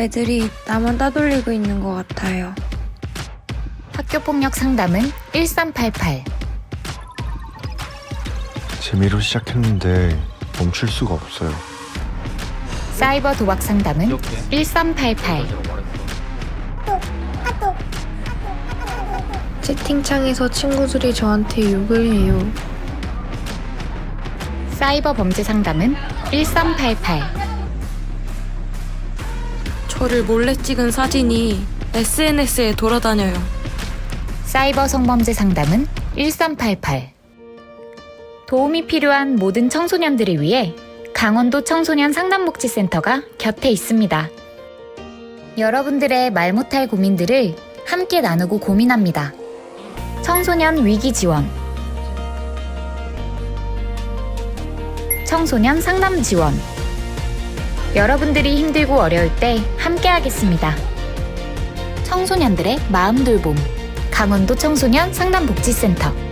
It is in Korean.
애들이 나만 따돌리고 있는 것 같아요. 학교폭력 상담은 1388. 재미로 시작했는데 멈출 수가 없어요. 사이버 도박 상담은 1388. 채팅창에서 친구들이 저한테 욕을 해요. 사이버 범죄 상담은 1388. 저를 몰래 찍은 사진이 SNS에 돌아다녀요. 사이버 성범죄 상담은 1388. 도움이 필요한 모든 청소년들을 위해 강원도 청소년 상담복지센터가 곁에 있습니다. 여러분들의 말 못할 고민들을 함께 나누고 고민합니다. 청소년 위기 지원. 청소년 상담 지원. 여러분들이 힘들고 어려울 때 함께 하겠습니다. 청소년들의 마음 돌봄. 강원도 청소년 상담복지센터